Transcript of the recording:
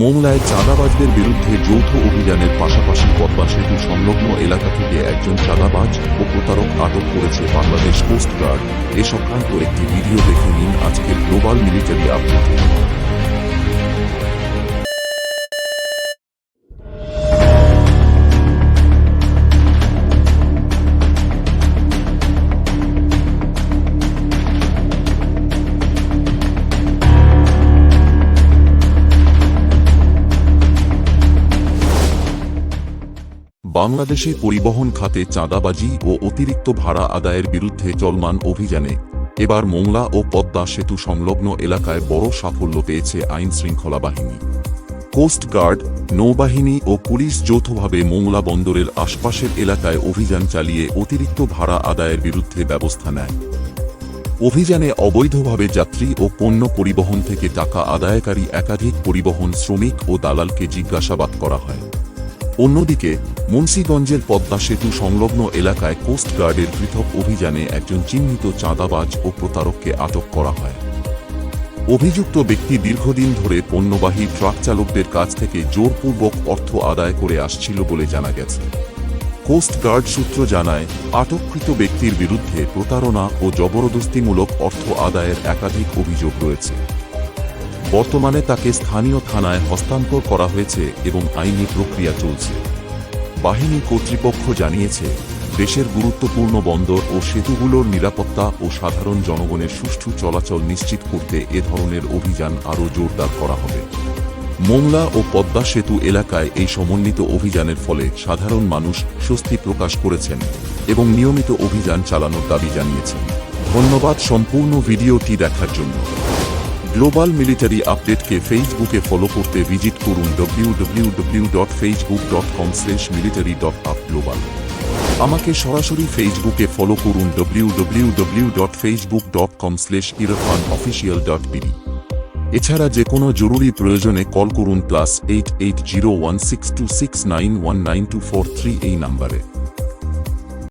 মোংলায় চাঁদাবাজদের বিরুদ্ধে যৌথ অভিযানের পাশাপাশি পদ্মা সেতু সংলগ্ন এলাকা থেকে একজন চাঁদাবাজ ও প্রতারক আটক করেছে বাংলাদেশ কোস্টগার্ড এ সংক্রান্ত একটি ভিডিও দেখে নিন আজকের গ্লোবাল মিলিটারি আপডেট। বাংলাদেশে পরিবহন খাতে চাঁদাবাজি ও অতিরিক্ত ভাড়া আদায়ের বিরুদ্ধে চলমান অভিযানে এবার মোংলা ও পদ্মা সেতু সংলগ্ন এলাকায় বড় সাফল্য পেয়েছে আইন শৃঙ্খলা বাহিনী। কোস্ট গার্ড, নৌবাহিনী ও পুলিশ যৌথভাবে মোংলা বন্দরের আশপাশের এলাকায় অভিযান চালিয়ে অতিরিক্ত ভাড়া আদায়ের বিরুদ্ধে ব্যবস্থা নেয়। অভিযানে অবৈধভাবে যাত্রী ও পণ্য পরিবহন থেকে টাকা আদায়কারী একাধিক পরিবহন শ্রমিক ও দালালকে জিজ্ঞাসাবাদ করা হয়। অন্যদিকে মুন্সীগঞ্জের পদ্মা সেতু সংলগ্ন এলাকায় কোস্টগার্ডের পৃথক অভিযানে একজন চিহ্নিত চাঁদাবাজ ও প্রতারককে আটক করা হয়। অভিযুক্ত ব্যক্তি দীর্ঘদিন ধরে পণ্যবাহী ট্রাক চালকদের কাছ থেকে জোরপূর্বক অর্থ আদায় করে আসছিল বলে জানা গেছে। কোস্টগার্ড সূত্র জানায়, আটককৃত ব্যক্তির বিরুদ্ধে প্রতারণা ও জবরদস্তিমূলক অর্থ আদায়ের একাধিক অভিযোগ রয়েছে। বর্তমানে তাকে স্থানীয় থানায় হস্তান্তর করা হয়েছে এবং আইনি প্রক্রিয়া চলছে। বাহিনী কর্তৃপক্ষ জানিয়েছে, দেশের গুরুত্বপূর্ণ বন্দর ও সেতুগুলোর নিরাপত্তা ও সাধারণ জনগণের সুষ্ঠু চলাচল নিশ্চিত করতে এ ধরনের অভিযান আরও জোরদার করা হবে। মোংলা ও পদ্মা সেতু এলাকায় এই সমন্বিত অভিযানের ফলে সাধারণ মানুষ স্বস্তি প্রকাশ করেছেন এবং নিয়মিত অভিযান চালানোর দাবি জানিয়েছেন। ধন্যবাদ সম্পূর্ণ ভিডিওটি দেখার জন্য। গ্লোবাল মিলিটারি আপডেটকে ফেসবুকে ফলো করতে ভিজিট করুন www.facebook.com military.upglobal আমাকে সরাসরি ফেসবুকে ফলো করুন www.facebook.com Irfan official dot BD এছাড়া যে কোনো জরুরি প্রয়োজনে কল করুন plus eight eight zero one six two six nine one nine two four three এই নাম্বারে।